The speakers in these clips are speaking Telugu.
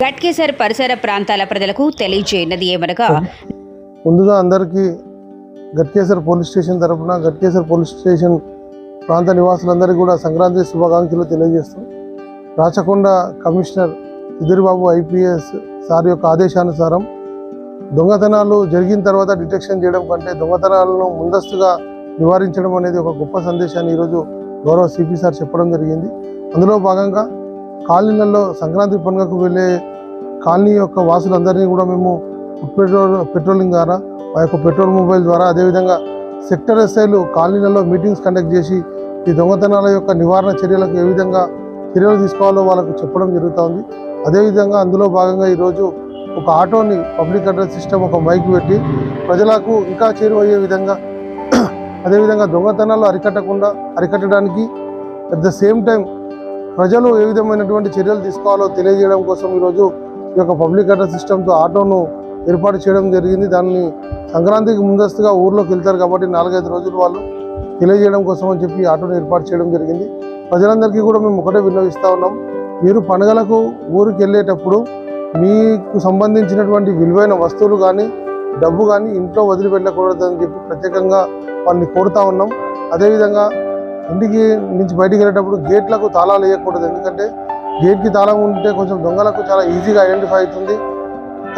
గట్కేసర్ పరిసర ప్రాంతాల ప్రజలకు తెలియజేయనది ఏమనగా ముందుగా అందరికీ గట్కేసర్ పోలీస్ స్టేషన్ తరపున గట్కేసర్ పోలీస్ స్టేషన్ ప్రాంత నివాసులందరికీ కూడా సంక్రాంతి శుభాకాంక్షలు తెలియజేస్తాం Rachakonda commissioner Sudheer Babu IPS sir యొక్క ఆదేశానుసారం దొంగతనాలు జరిగిన తర్వాత డిటెక్షన్ చేయడం కంటే దొంగతనాలను ముందస్తుగా నివారించడం అనేది ఒక గొప్ప సందేశాన్ని ఈరోజు గౌరవ సిపి సార్ చెప్పడం జరిగింది. అందులో భాగంగా కాలనీలలో సంక్రాంతి పండుగకు వెళ్ళే కాలనీ యొక్క వాసులందరినీ కూడా మేము పెట్రోల్ పెట్రోలింగ్ ద్వారా ఆ యొక్క పెట్రోల్ మొబైల్ ద్వారా అదేవిధంగా సెక్టర్ ఎస్ఐలు కాలనీలలో మీటింగ్స్ కండక్ట్ చేసి ఈ దొంగతనాల యొక్క నివారణ చర్యలకు ఏ విధంగా చర్యలు తీసుకోవాలో వాళ్ళకు చెప్పడం జరుగుతోంది. అదేవిధంగా అందులో భాగంగా ఈరోజు ఒక ఆటోని పబ్లిక్ అడ్రస్ సిస్టమ్ ఒక మైక్ పెట్టి ప్రజలకు ఇంకా చేరువయ్యే విధంగా అదేవిధంగా దొంగతనాలు అరికట్టకుండా అరికట్టడానికి అట్ ద సేమ్ టైం ప్రజలు ఏ విధమైనటువంటి చర్యలు తీసుకోవాలో తెలియజేయడం కోసం ఈరోజు ఈ యొక్క పబ్లిక్ అడ్రస్ సిస్టమ్తో ఆటోను ఏర్పాటు చేయడం జరిగింది. దాన్ని సంక్రాంతికి ముందస్తుగా ఊర్లోకి వెళ్తారు కాబట్టి నాలుగైదు రోజులు వాళ్ళు తెలియజేయడం కోసం అని చెప్పి ఈ ఆటోను ఏర్పాటు చేయడం జరిగింది. ప్రజలందరికీ కూడా మేము ఒకటే విన్నవిస్తూ ఉన్నాం. మీరు పండుగలకు ఊరికి వెళ్ళేటప్పుడు మీకు సంబంధించినటువంటి విలువైన వస్తువులు కానీ డబ్బు కానీ ఇంట్లో వదిలిపెట్టకూడదని చెప్పి ప్రత్యేకంగా వాళ్ళని కోరుతా ఉన్నాం. అదేవిధంగా ఇంటికి నుంచి బయటికి వెళ్ళేటప్పుడు గేట్లకు తాళాలు వేయకూడదు. ఎందుకంటే గేట్కి తాళం ఉంటే కొంచెం దొంగలకు చాలా ఈజీగా ఐడెంటిఫై అవుతుంది.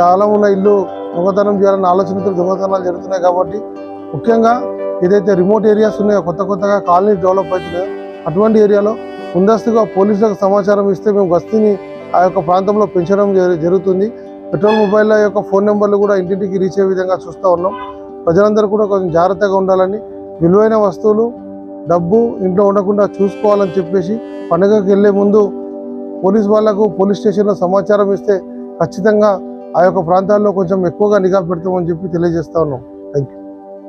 తాళం ఉన్న ఇల్లు దొంగతనం చేయాలన్న ఆలోచనతో దొంగతనాలు జరుగుతున్నాయి కాబట్టి ముఖ్యంగా ఏదైతే రిమోట్ ఏరియాస్ ఉన్నాయో కొత్త కొత్తగా కాలనీ డెవలప్ అవుతున్నాయో అటువంటి ఏరియాలో ముందస్తుగా పోలీసులకు సమాచారం ఇస్తే మేము గస్తీని ఆ యొక్క ప్రాంతంలో పెంచడం జరుగుతుంది. పెట్రోల్ మొబైల్ యొక్క ఫోన్ నెంబర్లు కూడా ఇంటింటికి రీచ్ అయ్యే విధంగా చూస్తూ ఉన్నాం. ప్రజలందరూ కూడా కొంచెం జాగ్రత్తగా ఉండాలని విలువైన వస్తువులు డబ్బు ఇంట్లో ఉండకుండా చూసుకోవాలని చెప్పేసి పండుగకి వెళ్ళే ముందు పోలీస్ వాళ్ళకు పోలీస్ స్టేషన్లో సమాచారం ఇస్తే ఖచ్చితంగా ఆ యొక్క ప్రాంతాల్లో కొంచెం ఎక్కువగా నిఘా పెడతామని చెప్పి తెలియజేస్తా ఉన్నాం.